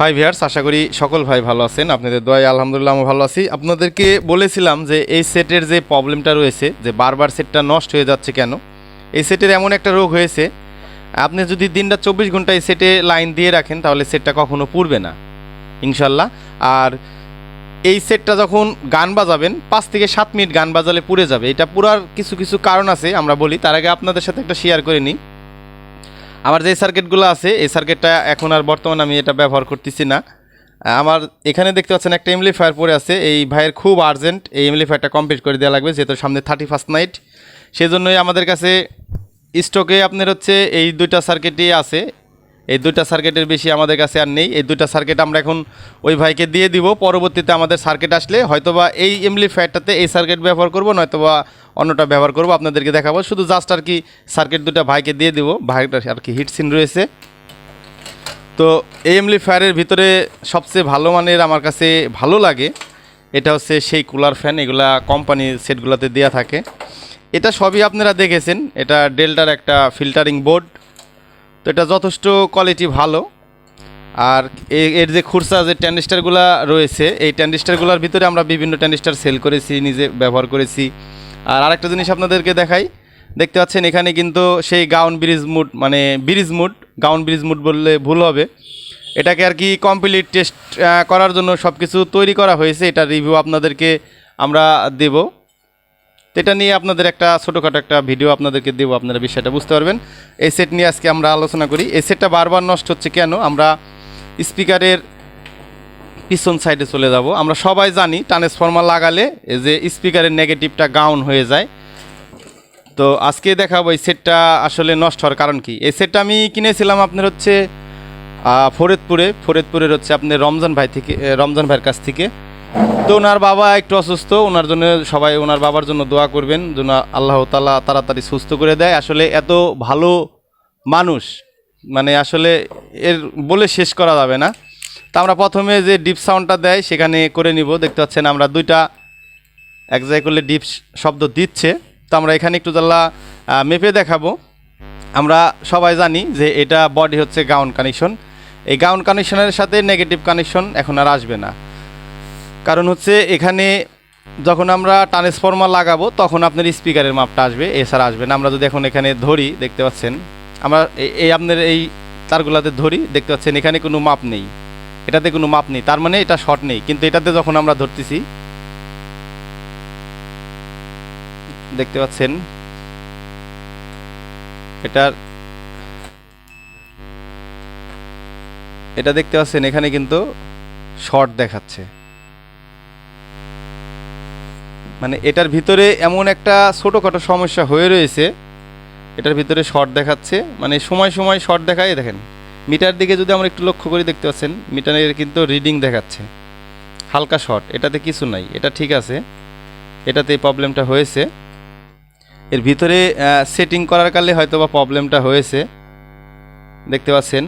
High viewers আশা করি সকল ভাই ভালো আছেন। আপনাদের দোয়াই আলহামদুলিল্লাহ আমি ভালো আছি। আপনাদেরকে বলেছিলাম যে এই সেটের যে প্রবলেমটা রয়েছে, যে বারবার সেটটা নষ্ট হয়ে যাচ্ছে কেন, এই সেটের এমন একটা রোগ হয়েছে, আপনি যদি দিনটা চব্বিশ ঘণ্টা এই সেটে লাইন দিয়ে রাখেন, তাহলে সেটটা কখনো পুড়বে না ইনশাল্লাহ আর এই সেটটা যখন গান বাজাবেন, পাঁচ থেকে সাত মিনিট গান বাজালে পুড়ে যাবে। এটা পুরার কিছু কিছু কারণ আছে, আমরা বলি। তার আগে আপনাদের সাথে একটা শেয়ার করে নিই। আমার যে সার্কিটগুলো আছে, এই সার্কিটটা এখন আর বর্তমানে আমি এটা ব্যবহার করতেছি না। আমার এখানে দেখতে পাচ্ছেন একটা এমলিফায়ার পরে আছে, এই ভাইয়ের খুব আর্জেন্ট এই এমলিফায়ারটা কমপ্লিট করে দেওয়া লাগবে, যেহেতু সামনে থার্টি ফার্স্ট নাইট সেজন্যই আমাদের কাছে স্টকে আপনার হচ্ছে এই দুইটা সার্কিটই আছে এই দুইটা সার্কিটের বেশি আমাদের কাছে আর নেই। এই দুইটা সার্কিট আমরা এখন ওই ভাইকে দিয়ে দিব। পরবর্তীতে আমাদের সার্কিট আসলে হয়তোবা এই এমলিফায়ারটাতে এই সার্কিট ব্যবহার করব, নয়তোবা অন্যটা ব্যবহার করব, আপনাদেরকে দেখাবো। শুধু জাস্ট আর কি সার্কিট দুটো ভাইকে দিয়ে দিব। ভাইটা আর কি হিট সিন রয়েছে। তো এই এমলিফায়ারের ভিতরে সবচেয়ে ভালো মানের আমার কাছে ভালো লাগে, এটা হচ্ছে সেই কুলার ফ্যান এগুলা কোম্পানি সেটগুলোতে দেওয়া থাকে। এটা সবই আপনারা দেখেছেন। এটা ডেল্টার একটা ফিল্টারিং বোর্ড এটা যথেষ্ট কোয়ালিটি ভালো। আর এর যে খুরসা যে ট্যান্ডিস্টারগুলো রয়েছে, এই ট্যান্ডিস্টারগুলোর ভিতরে আমরা বিভিন্ন ট্যান্ডিস্টার সেল করেছি, নিজে ব্যবহার করেছি। আর আরেকটা জিনিস আপনাদেরকে দেখাই, দেখতে পাচ্ছেন এখানে কিন্তু সেই গাউন ব্রিজ মুড মানে bridge mood gown bridge mood বললে ভুল হবে। এটাকে আর কি কমপ্লিট টেস্ট করার জন্য সব কিছু তৈরি করা হয়েছে, এটা রিভিউ আপনাদেরকে আমরা দেব। তো এটা নিয়ে আপনাদের একটা ছোটোখাটো একটা ভিডিও আপনাদেরকে দেবো, আপনারা বিষয়টা বুঝতে পারবেন। এই সেট নিয়ে আজকে আমরা আলোচনা করি। এই সেটটা বারবার নষ্ট হচ্ছে কেন? আমরা স্পিকারের পিছন সাইডে চলে যাব। আমরা সবাই জানি ট্রান্সফর্মার লাগালে এই যে স্পিকারের নেগেটিভটা গাউন হয়ে যায়। তো আজকে দেখাবো এই সেটটা আসলে নষ্ট হওয়ার কারণ কি? এই সেটটা আমি কিনেছিলাম আপনার হচ্ছে ফরিদপুরে। ফরিদপুরের হচ্ছে আপনার রমজান ভাই থেকে, রমজান ভাইয়ের কাছ থেকে। তো ওনার বাবা একটু অসুস্থ, ওনার জন্য সবাই ওনার বাবার জন্য দোয়া করবেন যেন আল্লাহ তালা তাড়াতাড়ি সুস্থ করে দেয়। আসলে এত ভালো মানুষ মানে আসলে এর বলে শেষ করা যাবে না। তা আমরা প্রথমে যে ডিপ সাউন্ডটা দেয় সেখানে করে নিব। দেখতে পাচ্ছেন আমরা দুইটা এক জায়গায় করলে ডিপ শব্দ দিচ্ছে। তো আমরা এখানে একটু জ্বালা মেপে দেখাবো। আমরা সবাই জানি যে এটা বডি হচ্ছে গাউন কানেকশন এই গাউন কানেকশনের সাথে নেগেটিভ কানেকশন এখন আর আসবে না। কারণ হচ্ছে এখানে যখন আমরা ট্রান্সফর্মার লাগাবো, তখন আপনার স্পিকারের মাপটা আসবে, এছাড়া আসবে না। আমরা যদি এখন এখানে ধরি, দেখতে পাচ্ছেন, আমরা এই- আপনার এই তারগুলাতে ধরি, দেখতে পাচ্ছেন, এখানে কোনো মাপ নেই। এটাতে কোনো মাপ নেই, তার মানে এটা শর্ট নেই। কিন্তু এটাতে যখন আমরা ধরতেছি, দেখতে পাচ্ছেন, এটার এটা দেখতে পাচ্ছেন, এখানে কিন্তু শর্ট দেখাচ্ছে। মানে এটার ভিতরে এমন একটা ছোটোখাটো সমস্যা হয়ে রয়েছে। এটার ভিতরে শর্ট দেখাচ্ছে। মানে সময় সময় শর্ট দেখায়, দেখেন। মিটার দিকে যদি আমরা একটু লক্ষ্য করে, দেখতে পাচ্ছেন, মিটারের কিন্তু রিডিং দেখাচ্ছে। হালকা শর্ট, এটাতে কিছু নাই, এটা ঠিক আছে। এটাতে প্রবলেমটা হয়েছে। এর ভিতরে সেটিং করার কালে হয়তো বা প্রবলেমটা হয়েছে। দেখতে পাচ্ছেন,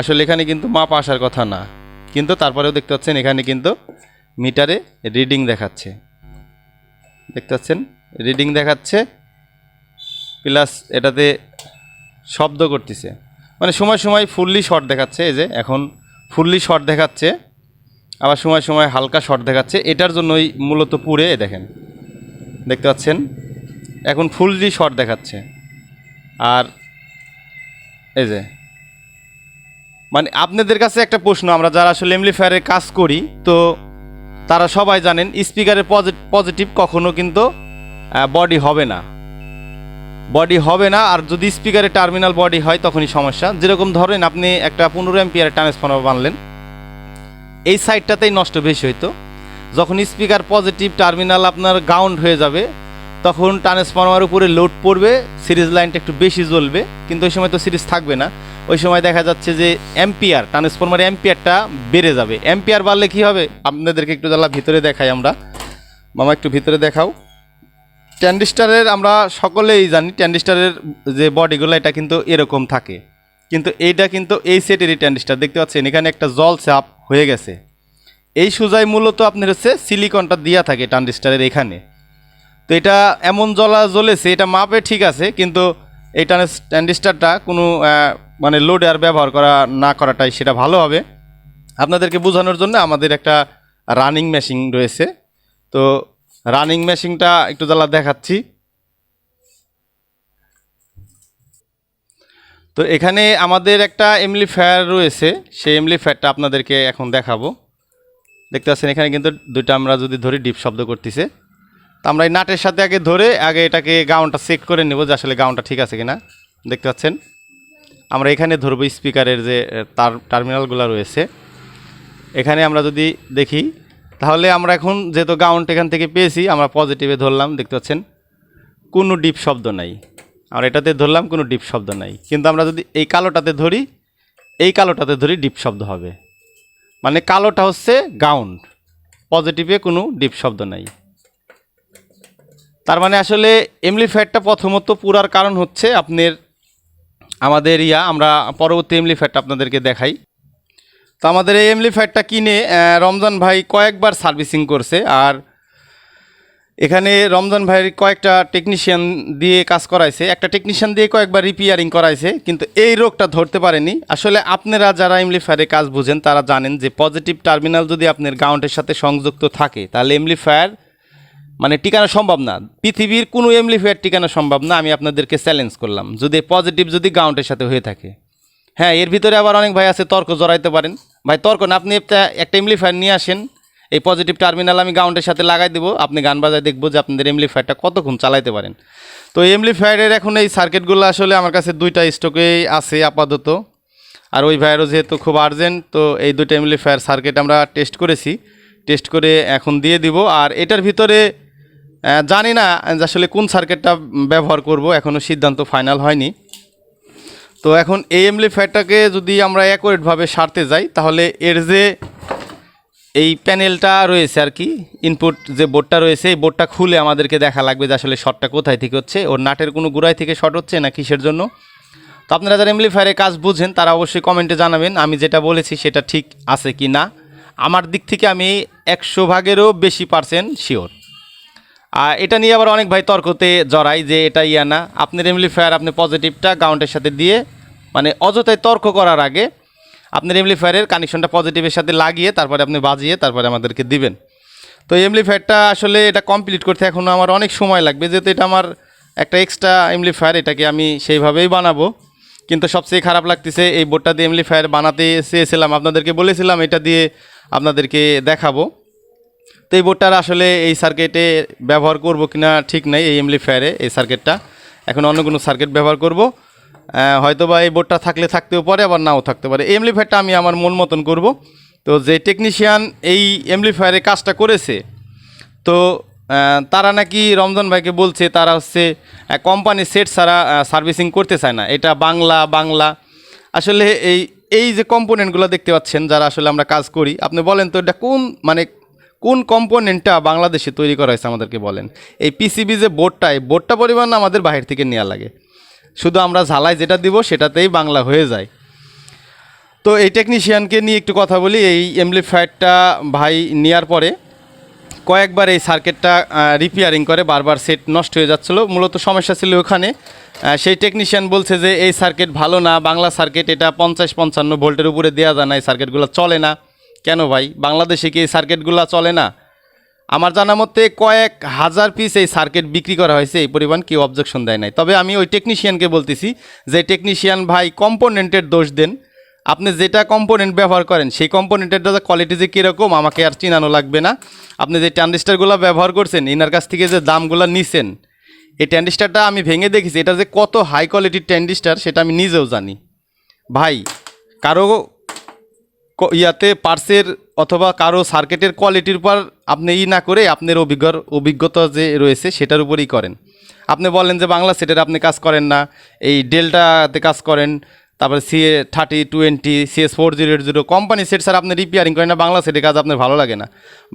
আসলে এখানে কিন্তু মাপ আসার কথা না। কিন্তু তারপরেও দেখতে পাচ্ছেন, এখানে কিন্তু মিটারে রিডিং দেখাচ্ছে। দেখতে পাচ্ছেন? রিডিং দেখাচ্ছে প্লাস এটাতে শব্দ করতেছে। মানে সময় সময় ফুললি শর্ট দেখাচ্ছে, এই যে এখন ফুললি শর্ট দেখাচ্ছে, আবার সময় সময় হালকা শর্ট দেখাচ্ছে, এটার জন্যই মূলত এ দেখেন। দেখতে পাচ্ছেন? এখন ফুললি শর্ট দেখাচ্ছে। আর এই যে মানে আপনাদের কাছে একটা প্রশ্ন, আমরা যারা আসলে এমলিফায়ারের কাজ করি, তো তারা সবাই জানেন স্পিকারের পজিটিভ কখনো কিন্তু বডি হবে না। বডি হবে না, আর যদি স্পিকারে টার্মিনাল বডি হয়, তখনই সমস্যা। যেরকম ধরেন আপনি একটা পনেরো এমপিয়ারের ট্রান্সফর্মার বানলেন, এই সাইডটাতেই নষ্ট বেশি হইতো। যখন স্পিকার পজিটিভ টার্মিনাল আপনার গাউন্ড হয়ে যাবে তখন ট্রান্সফর্মার উপরে লোড পড়বে, সিরিজ লাইনটা একটু বেশি জ্বলবে, কিন্তু ওই সময় তো সিরিজ থাকবে না। ওই সময় দেখা যাচ্ছে যে এম্পিয়ার, ট্রান্সফর্মার এম্পিয়ারটা বেড়ে যাবে। এম্পিয়ার বাড়লে কি হবে? আপনাদেরকে একটু জ্বালা ভিতরে দেখাই আমরা। মামা, একটু ভিতরে দেখাও। ট্যান্ডিস্টারের আমরা সকলেই জানি, ট্যান্ডিস্টারের যে বডিগুলো, এটা কিন্তু এরকম থাকে। কিন্তু এইটা কিন্তু এই সেটেরই ট্যান্ডিস্টার, দেখতে পাচ্ছেন? এখানে একটা জল চাপ হয়ে গেছে। এই সুজাই মূলত আপনার হচ্ছে সিলিকনটা দেওয়া থাকে ট্যান্ডিস্টারের এখানে। তো এটা এমন জ্বলা জ্বলেছে, এটা মাপে ঠিক আছে, কিন্তু এই ট্যান্ডিস্টারটা কোনো মানে লোডে আর ব্যবহার করা, না করাটাই সেটা ভালো হবে। আপনাদেরকে বোঝানোর জন্য আমাদের একটা রানিং মেশিন রয়েছে। তো রানিং মেশিনটা একটু জ্বালা দেখাচ্ছি। তো এখানে আমাদের একটা এমলিফায়ার রয়েছে, সেই এমলিফায়ারটা আপনাদেরকে এখন দেখাবো। দেখতে পাচ্ছেন এখানে কিন্তু দুইটা আমরা যদি ধরি ডিপ শব্দ করতেছে। তো আমরা এই নাটের সাথে আগে ধরে আগে এটাকে গাউনটা চেক করে নেব যে আসলে গাউনটা ঠিক আছে কিনা। দেখতে পাচ্ছেন? আমরা এখানে ধরবো স্পিকারের যে তার, টার্মিনালগুলো রয়েছে। এখানে আমরা যদি দেখি, তাহলে আমরা এখন যেহেতু গাউন্ট এখান থেকে পেয়েছি, আমরা পজিটিভে ধরলাম, দেখতে পাচ্ছেন? কোনো ডিপ শব্দ নাই। আমরা এটাতে ধরলাম, কোনো ডিপ শব্দ নাই। কিন্তু আমরা যদি এই কালোটাতে ধরি, এই কালোটাতে ধরি ডিপ শব্দ হবে। মানে কালোটা হচ্ছে গাউন্ড পজিটিভে কোনো ডিপ শব্দ নাই। তার মানে আসলে এমলিফ্যাটটা প্রথমত পুরার কারণ হচ্ছে আপনার আমাদের ইয়া, আমরা পরবর্তী এমলিফ্যাটটা আপনাদেরকে দেখাই। তো আমাদের এই এমলিফ্যাটটা কিনে রমজান ভাই কয়েকবার সার্ভিসিং করছে আর এখানে রমজান ভাইয়ের কয়েকটা টেকনিশিয়ান দিয়ে কাজ করাইছে। একটা টেকনিশিয়ান দিয়ে কয়েকবার রিপেয়ারিং করাইছে, কিন্তু এই রোগটা ধরতে পারেনি। আসলে আপনারা যারা এমলিফায়ারে কাজ বুঝেন, তারা জানেন যে পজিটিভ টার্মিনাল যদি আপনার গাউন্টের সাথে সংযুক্ত থাকে, তাহলে এমলি এমলিফায়ার মানে টিকানো সম্ভব না। পৃথিবীর কোনো এমলিফায়ার টিকানো সম্ভব না, আমি আপনাদেরকে চ্যালেঞ্জ করলাম। যদি পজিটিভ যদি গাউন্টের সাথে হয়ে থাকে। হ্যাঁ এর ভিতরে আবার অনেক ভাই আছে, তর্ক জড়াইতে পারেন। ভাই, তর্ক না, আপনি একটা একটা এমলিফায়ার নিয়ে আসেন। এই পজিটিভ টার্মিনাল আমি গাউন্ডের সাথে লাগাই দেবো। আপনি গান বাজায় দেখব যে আপনাদের এমলিফায়ারটা কতক্ষণ চালাইতে পারেন। তো এমলিফায়ারের এখন এই সার্কিটগুলো আসলে আমার কাছে দুইটা স্টকেই আছে আপাতত। আর ওই ভাইয়েরও যেহেতু খুব আর্জেন্ট তো এই দুটো এমলিফায়ার সার্কিট আমরা টেস্ট করেছি। টেস্ট করে এখন দিয়ে দিব। আর এটার ভিতরে জানি না আসলে কোন সার্কিটটা ব্যবহার করব এখনও সিদ্ধান্ত ফাইনাল হয়নি। তো এখন এই এমলিফায়ারটাকে যদি আমরা অ্যাকুরেটভাবে সারতে যাই, তাহলে এর যে এই প্যানেলটা রয়েছে আর কি ইনপুট যে বোর্ডটা রয়েছে, এই বোর্ডটা খুলে আমাদেরকে দেখা লাগবে যে আসলে শর্টটা কোথায় থেকে হচ্ছে। ওর নাটের কোনো গুড়াই থেকে শর্ট হচ্ছে না কিসের জন্য? তো আপনারা যারা এমলিফায়ারে কাজ বুঝেন, তারা অবশ্যই কমেন্টে জানাবেন, আমি যেটা বলেছি সেটা ঠিক আছে কি না আমার দিক থেকে আমি একশো ভাগেরও বেশি পার্সেন্ট শিওর এটা নিয়ে আবার অনেক ভাই তর্কতে জড়াই যে এটা ইয়া না। আপনার এমলিফায়ার আপনি পজিটিভটা গাউন্টের সাথে দিয়ে মানে অযথায় তর্ক করার আগে আপনার এমলিফায়ারের কানেকশনটা পজিটিভের সাথে লাগিয়ে, তারপরে আপনি বাজিয়ে, তারপরে আমাদেরকে দিবেন। তো এমলিফায়ারটা আসলে এটা কমপ্লিট করতে এখনও আমার অনেক সময় লাগবে, যেহেতু এটা আমার একটা এক্সট্রা এমলিফায়ার এটাকে আমি সেইভাবেই বানাবো। কিন্তু সবচেয়ে খারাপ লাগতেছে, এই বোর্ডটা দিয়ে এমলিফায়ার বানাতে চেয়েছিলাম, আপনাদেরকে বলেছিলাম, এটা দিয়ে আপনাদেরকে দেখাবো। তো এই বোর্ডটার আসলে এই সার্কিটে ব্যবহার করব কিনা ঠিক নাই, এই এমলিফায়ারে এই সার্কিটটা এখন অন্য কোনো সার্কিট ব্যবহার করব। হয়তো বা এই বোর্ডটা থাকলে থাকতেও পারে, আবার নাও থাকতে পারে। এই এমলিফায়ারটা আমি আমার মন মতন করব। তো যে টেকনিশিয়ান এই এমলিফায়ারে কাজটা করেছে, তো তারা নাকি রমজান ভাইকে বলছে, তারা হচ্ছে কোম্পানি সেট ছাড়া সার্ভিসিং করতে চায় না। এটা বাংলা বাংলা। আসলে এই এই যে কম্পোনেন্টগুলো দেখতে পাচ্ছেন, যারা আসলে আমরা কাজ করি, আপনি বলেন তো এটা কোন মানে কোন কম্পোনেন্টটা বাংলাদেশে তৈরি করা হয়েছে আমাদেরকে বলেন। এই পিসিবি যে বোর্ডটা এই বোর্ডটা পরিমাণ আমাদের বাহির থেকে নেওয়া লাগে। শুধু আমরা ঝালাই যেটা দিব সেটাতেই বাংলা হয়ে যায়। তো এই টেকনিশিয়ানকে নিয়ে একটু কথা বলি, এই এমপ্লিফায়ারটা ভাই নেওয়ার পরে কয়েকবার এই সার্কিটটা রিপেয়ারিং করে, বারবার সেট নষ্ট হয়ে যাচ্ছিল। মূলত সমস্যা ছিল ওখানে। সেই টেকনিশিয়ান বলছে যে, এই সার্কিট ভালো না, বাংলা সার্কিট এটা পঞ্চাশ পঞ্চান্ন ভোল্টের উপরে দেওয়া যায় না, এই সার্কিটগুলো চলে না। কেন ভাই? বাংলাদেশে কি এই সার্কিটগুলো চলে না? আমার জানা মতে কয়েক হাজার পিস এই সার্কিট বিক্রি করা হয়েছে, এই পরিমাণ কেউ অবজেকশন দেয় নাই। তবে আমি ওই টেকনিশিয়ানকে বলতেছি যে টেকনিশিয়ান ভাই কম্পোনেন্টের দোষ দেন। আপনি যেটা কম্পোনেন্ট ব্যবহার করেন, সেই কম্পোনেন্টের কোয়ালিটি যে কীরকম, আমাকে আর চিনানো লাগবে না। আপনি যে ট্যান্ডিস্টারগুলো ব্যবহার করছেন এনার কাছ থেকে যে দামগুলো নিছেন, এই ট্যান্ডিস্টারটা আমি ভেঙে দেখেছি। এটা যে কত হাই কোয়ালিটির ট্যান্ডিস্টার সেটা আমি নিজেও জানি। ভাই, কারও ইয়াতে পার্সের অথবা কারও সার্কিটের কোয়ালিটির উপর আপনি ই না করে আপনার অভিজ্ঞ অভিজ্ঞতা যে রয়েছে সেটার উপরই করেন। আপনি বলেন যে বাংলা সেটের আপনি কাজ করেন না, এই ডেল্টাতে কাজ করেন, তারপরে CA thirty twenty CS four zero eight zero company set sir আপনি রিপেয়ারিং করেন না, বাংলা সেটের কাজ আপনার ভালো লাগে না।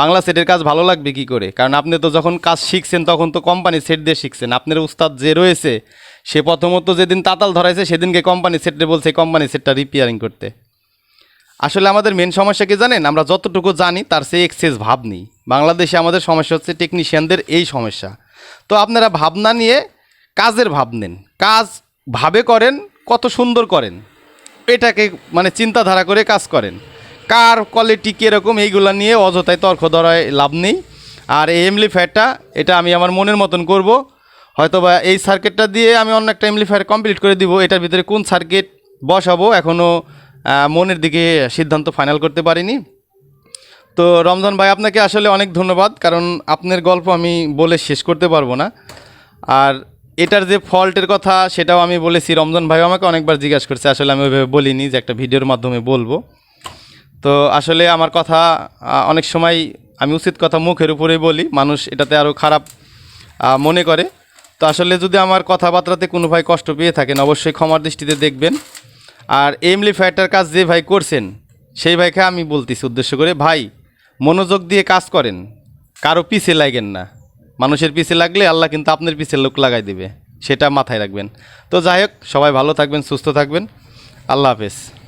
বাংলা সেটের কাজ ভালো লাগবে কী করে? কারণ আপনি তো যখন কাজ শিখছেন, তখন তো কোম্পানি সেট দিয়ে শিখছেন। আপনার উস্তাদ যে রয়েছে, সে প্রথমত যেদিন তাতাল ধরাইছে, সেদিনকে কোম্পানি সেটে বলছে কোম্পানি সেটটা রিপেয়ারিং করতে। আসলে আমাদের মেন সমস্যা কি জানেন? আমরা যতটুকু জানি তার সেই এক্সেস ভাব নেই। বাংলাদেশে আমাদের সমস্যা হচ্ছে টেকনিশিয়ানদের এই সমস্যা। তো আপনারা ভাবনা নিয়ে কাজের ভাব নেন। কাজ ভাবে করেন, কত সুন্দর করেন। এটাকে মানে চিন্তাধারা করে কাজ করেন। কার কোয়ালিটি কীরকম এইগুলা নিয়ে অযথায় তর্ক ধরায় লাভ নেই। আর এই এমলিফায়ারটা এটা আমি আমার মনের মতন করব। হয়তো বা এই সার্কিটটা দিয়ে আমি অন্য একটা এমলিফায়ার কমপ্লিট করে দিব। এটার ভিতরে কোন সার্কিট বসাবো? এখনও মনের দিকে সিদ্ধান্ত ফাইনাল করতে পারিনি। তো রমজান ভাই, আপনাকে আসলে অনেক ধন্যবাদ, কারণ আপনার গল্প আমি বলে শেষ করতে পারব না। আর এটার যে ফল্টের কথা, সেটাও আমি বলেছি। রমজান ভাই আমাকে অনেকবার জিজ্ঞাসা করছে, আসলে আমি ওইভাবে বলিনি যে একটা ভিডিওর মাধ্যমে বলব। তো আসলে আমার কথা অনেক সময় আমি উচিত কথা মুখের উপরেই বলি, মানুষ এটাতে আরও খারাপ মনে করে। তো আসলে যদি আমার কথাবার্তাতে কোনো ভাই কষ্ট পেয়ে থাকেন, অবশ্যই ক্ষমার দৃষ্টিতে দেখবেন। আর এমলি ফ্যাটার কাজ যে ভাই করছেন, সেই ভাইকে আমি বলতেছি উদ্দেশ্য করে, ভাই, মনোযোগ দিয়ে কাজ করেন। কারও পিছে লাগেন না। মানুষের পিছে লাগলে আল্লাহ কিন্তু আপনার পিছে লোক লাগাই দেবে। সেটা মাথায় রাখবেন। তো যাই হোক, সবাই ভালো থাকবেন, সুস্থ থাকবেন। আল্লাহ হাফেজ।